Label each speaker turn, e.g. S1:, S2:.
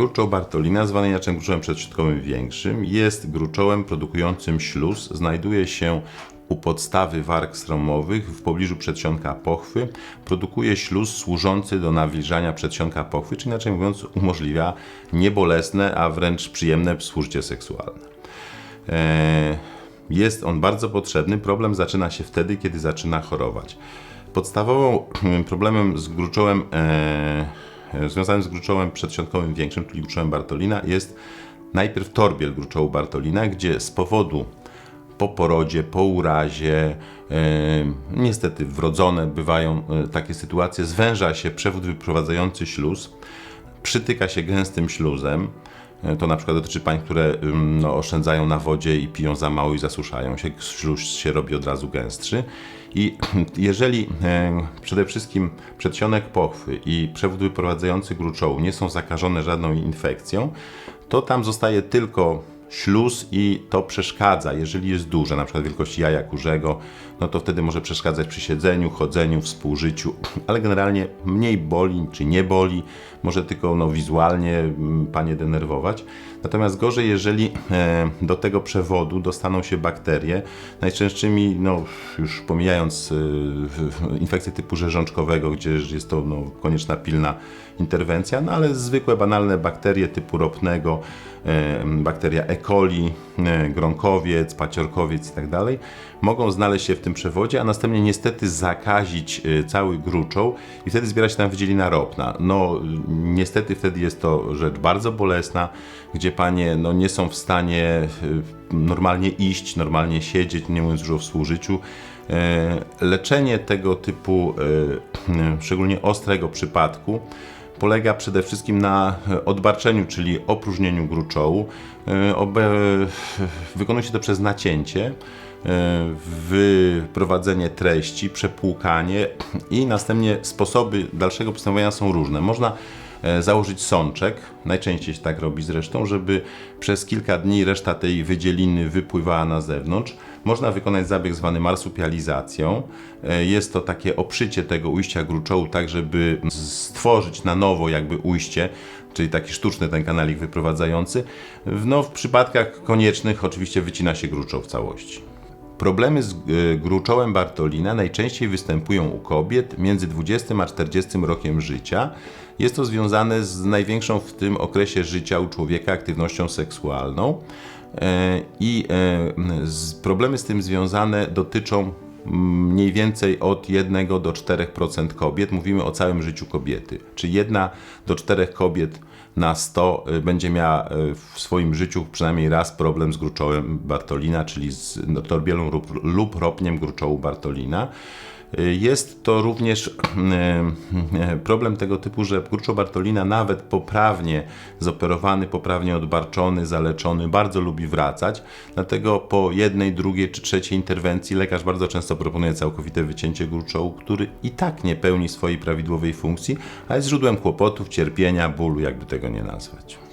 S1: Gruczoł Bartolina, zwany inaczej gruczołem przedśrodkowym większym, jest gruczołem produkującym śluz. Znajduje się u podstawy warg sromowych w pobliżu przedsionka pochwy. Produkuje śluz służący do nawilżania przedsionka pochwy, czy inaczej mówiąc umożliwia niebolesne, a wręcz przyjemne współżycie seksualne. E, Jest on bardzo potrzebny. Problem zaczyna się wtedy, kiedy zaczyna chorować. Podstawowym problemem z gruczołem, e, związanym z gruczołem przedsionkowym większym, czyli gruczołem Bartolina, jest najpierw torbiel gruczołu Bartolina, gdzie z powodu po porodzie, po urazie, e, niestety wrodzone bywają e, takie sytuacje, zwęża się przewód wyprowadzający śluz, przytyka się gęstym śluzem. E, To na przykład dotyczy pań, które no, oszczędzają na wodzie i piją za mało i zasuszają się. Śluz się robi od razu gęstszy. I jeżeli e, przede wszystkim przedsionek pochwy i przewód wyprowadzający gruczołu nie są zakażone żadną infekcją, to tam zostaje tylko śluz i to przeszkadza, jeżeli jest duże, na przykład wielkości jaja kurzego, no to wtedy może przeszkadzać przy siedzeniu, chodzeniu, współżyciu, ale generalnie mniej boli czy nie boli, może tylko no, wizualnie mm, panie denerwować. Natomiast gorzej, jeżeli e, do tego przewodu dostaną się bakterie, najczęstszymi, no już pomijając e, infekcje typu rzeżączkowego, gdzie jest to no, konieczna pilna interwencja, no ale zwykłe, banalne bakterie typu ropnego, e, bakteria E. coli, gronkowiec, paciorkowiec i tak mogą znaleźć się w tym przewodzie, a następnie niestety zakazić cały gruczoł i wtedy zbiera się tam wydzielina ropna. No niestety wtedy jest to rzecz bardzo bolesna, gdzie panie no, nie są w stanie e, normalnie iść, normalnie siedzieć, nie mówiąc już o współżyciu. E, Leczenie tego typu, e, szczególnie ostrego przypadku, polega przede wszystkim na odbarczeniu, czyli opróżnieniu gruczołu. E, wykonuje się to przez nacięcie, wyprowadzenie treści, przepłukanie i następnie sposoby dalszego postępowania są różne. Można założyć sączek, najczęściej się tak robi zresztą, żeby przez kilka dni reszta tej wydzieliny wypływała na zewnątrz. Można wykonać zabieg zwany marsupializacją. E, Jest to takie oprzycie tego ujścia gruczołu, tak żeby stworzyć na nowo jakby ujście, czyli taki sztuczny ten kanalik wyprowadzający. No, w przypadkach koniecznych oczywiście wycina się gruczoł w całości. Problemy z e, gruczołem Bartolina najczęściej występują u kobiet między 20 a 40 rokiem życia. Jest to związane z największą w tym okresie życia u człowieka aktywnością seksualną. E, I e, problemy z tym związane dotyczą mniej więcej od 1 do 4% kobiet. Mówimy o całym życiu kobiety. Czy 1 do 4 kobiet na 100 y, będzie miała y, w swoim życiu przynajmniej raz problem z gruczołem Bartolina, czyli z no, torbielą lub, lub ropniem gruczołu Bartolina. Jest to również y, y, problem tego typu, że gruczoł Bartolina nawet poprawnie zoperowany, poprawnie odbarczony, zaleczony, bardzo lubi wracać. Dlatego po jednej, drugiej czy trzeciej interwencji lekarz bardzo często proponuje całkowite wycięcie gruczołu, który i tak nie pełni swojej prawidłowej funkcji, a jest źródłem kłopotów, cierpienia, bólu, jakby tego nie nazwać.